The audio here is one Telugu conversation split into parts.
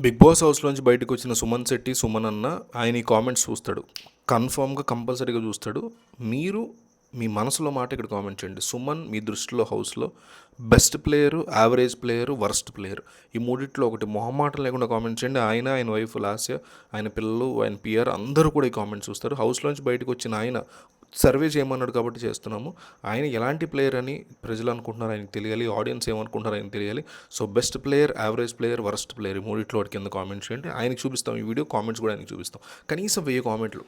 బిగ్ బాస్ హౌస్లోంచి బయటకు వచ్చిన సుమన్ శెట్టి సుమన్ అన్న ఆయన ఈ కామెంట్స్ చూస్తాడు. కన్ఫామ్గా కంపల్సరీగా చూస్తాడు. మీరు మీ మనసులో మాట ఇక్కడ కామెంట్ చేయండి. సుమన్ మీ దృష్టిలో హౌస్లో best player average player worst player ఈ మూడిట్లో ఒకటి మొహమాటం లేకుండా కామెంట్ చేయండి. ఆయన ఆయన వైఫ్ లాస్య ఆయన పిల్లలు ఆయన పిఆర్ అందరూ కూడా ఈ కామెంట్స్ చూస్తారు. హౌస్లోంచి బయటకు వచ్చిన ఆయన సర్వే చేయమన్నాడు కాబట్టి చేస్తున్నాము. ఆయన ఎలాంటి ప్లేయర్ అని ప్రజలు అనుకుంటున్నారు? ఆయనకు తెలియాలి ఆడియన్స్ ఏమనుకుంటున్నారు? ఆయనకు తెలియాలి. So best player average player worst player మూడిట్లో కింద కామెంట్స్ చేయండి. ఆయనకి చూపిస్తాం ఈ వీడియో కామెంట్స్ కూడా ఆయనకి చూపిస్తాం. కనీసం వెయ్యి కామెంట్లు.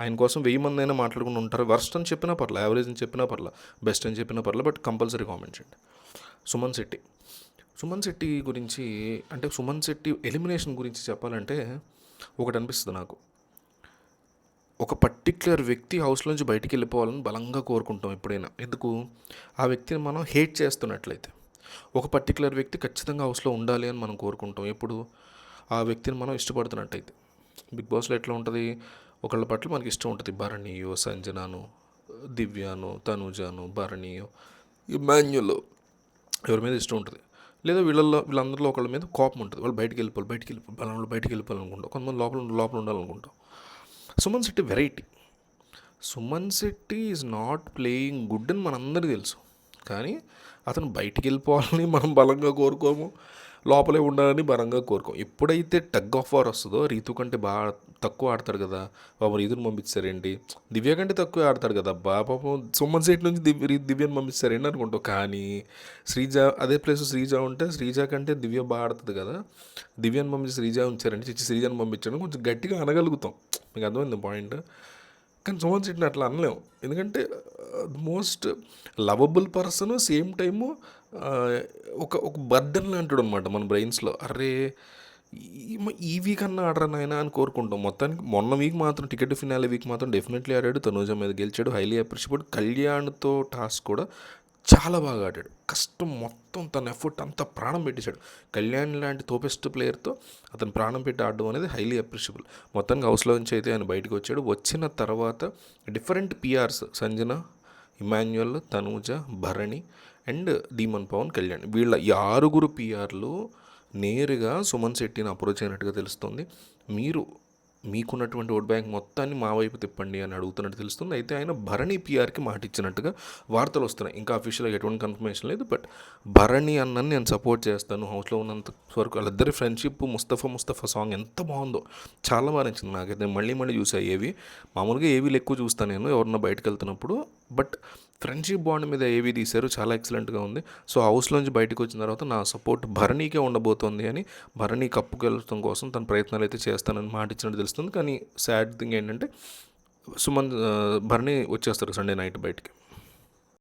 ఆయన కోసం వెయ్యి మంది అయినా మాట్లాడుకుని ఉంటారు. వర్స్ట్ అని చెప్పినా పర్లే యావరేజ్ అని చెప్పినా పర్లే బెస్ట్ అని చెప్పినా పర్లే బట్ కంపల్సరీ కామెంట్ చేయండి. సుమన్ శెట్టి. సుమన్ శెట్టి గురించి అంటే సుమన్ శెట్టి ఎలిమినేషన్ గురించి చెప్పాలంటే ఒకటి అనిపిస్తుంది నాకు. ఒక పర్టిక్యులర్ వ్యక్తి హౌస్లోంచి బయటికి వెళ్ళిపోవాలని బలంగా కోరుకుంటాం ఎప్పుడైనా. ఎందుకు? ఆ వ్యక్తిని మనం హేట్ చేస్తున్నట్లయితే. ఒక పర్టిక్యులర్ వ్యక్తి ఖచ్చితంగా హౌస్లో ఉండాలి అని మనం కోరుకుంటాం. ఎప్పుడు? ఆ వ్యక్తిని మనం ఇష్టపడుతున్నట్టయితే. బిగ్ బాస్లో ఎట్లా ఉంటుంది? ఒకళ్ళ పట్ల మనకి ఇష్టం ఉంటుంది. భరణియో సంజనాను దివ్యాను తనుజాను భరణియో ఇమాన్యులు ఎవరి మీద ఇష్టం ఉంటుంది. లేదా వీళ్ళల్లో వీళ్ళందరిలో ఒకళ్ళ మీద కోపం ఉంటుంది. వాళ్ళు బయటికి వెళ్ళిపోవాలి బయటికి వెళ్ళిపోవాలి బలంలో బయటికి వెళ్ళిపోవాలనుకుంటాం. కొంతమంది లోపల లోపల ఉండాలనుకుంటాం. Suman Shetty variety. Suman Shetty is not playing good అని మనందరికీ తెలుసు. కానీ అతను బయటికి వెళ్ళిపోవాలని మనం బలంగా కోరుకోము. లోపలే ఉండాలని బలంగా కోరుకోం ఎప్పుడైతే టగ్ ఆఫ్ వార్ వస్తుందో రీతు కంటే బాగా తక్కువ ఆడతాడు కదా బాబు రీతుని పంపించారేంటి దివ్య కంటే తక్కువ ఆడతాడు కదా బా పాపం సుమన్ సెట్ నుంచి దివ్య దివ్యను దివ్యని పంపించారేంటి అనుకుంటావు. కానీ శ్రీజ అదే ప్లేస్ శ్రీజ ఉంటే శ్రీజ కంటే దివ్య బాగా ఆడుతుంది కదా దివ్యని పంపించి శ్రీజ ఉంచారంటే చిచ్చి పంపించడం కొంచెం గట్టిగా అనగలుగుతాం. మీకు అర్థమైంది పాయింట్ కానీ సుమన్ సిట్ని అట్లా అనలేం. ఎందుకంటే most lovable person same time ఒక ఒక బర్డన్ లాంటిడు అనమాట మన బ్రెయిన్స్లో అరే ఈ- ఈ వీక్ అన్న ఆడరా అయినా అని కోరుకుంటాం. మొత్తానికి మొన్న వీక్ మాత్రం టికెట్ ఫినాలే వీక్ మాత్రం డెఫినెట్లీ ఆడాడు. తనూజ మీద గెలిచాడు. హైలీ అప్రిషియబుల్ కళ్యాణ్తో టాస్క్ కూడా చాలా బాగా ఆడాడు. కష్టం మొత్తం తన ఎఫర్ట్ అంతా ప్రాణం పెట్టేశాడు. కళ్యాణ్ లాంటి తోపెస్ట్ ప్లేయర్తో అతను ప్రాణం పెట్టి ఆడడం అనేది హైలీ అప్రిషియబుల్ మొత్తానికి హౌస్లో నుంచి అయితే ఆయన బయటకు వచ్చాడు. వచ్చిన తర్వాత different PRs Sanjana Emmanuel Tanuja Bharani and Demon Pawan Kalyan. వీళ్ళ ఈ ఆరుగురు పిఆర్లు నేరుగా సుమన్ శెట్టిని అప్రోచ్ అయినట్టుగా తెలుస్తుంది. మీరు మీకున్నటువంటి ఓట్ బ్యాంక్ మొత్తాన్ని మా వైపు తిప్పండి అని అడుగుతున్నట్టు తెలుస్తుంది. అయితే ఆయన భరణి పిఆర్కి మాట ఇచ్చినట్టుగా వార్తలు వస్తున్నాయి. ఇంకా అఫీషియల్గా ఎటువంటి కన్ఫర్మేషన్ లేదు బట్ భరణి అన్నని నేను సపోర్ట్ చేస్తాను. హౌస్లో ఉన్నంత వరకు వాళ్ళిద్దరి ఫ్రెండ్షిప్ ముస్తఫా ముస్తఫా సాంగ్ ఎంత బాగుందో చాలా బాగా నచ్చింది నాకైతే. నేను మళ్ళీ మళ్ళీ చూసా ఏవి మామూలుగా ఏవీలు ఎక్కువ చూస్తాను నేను ఎవరన్నా బయటకు వెళ్తున్నప్పుడు బట్ ఫ్రెండ్షిప్ బాండ్ మీద ఏవి తీశారు. చాలా ఎక్సలెంట్గా ఉంది. సో హౌస్లోంచి బయటకు వచ్చిన తర్వాత నా సపోర్ట్ భరణికే ఉండబోతోంది అని భరణి కప్పుకెళ్ళడం కోసం తన ప్రయత్నాలు అయితే చేస్తానని మాట ఇచ్చినట్టు అనిపిస్తుంది. కానీ సాడ్ థింగ్ ఏంటంటే సుమన్ భరణి వచ్చేస్తారు సండే నైట్ బయటికి.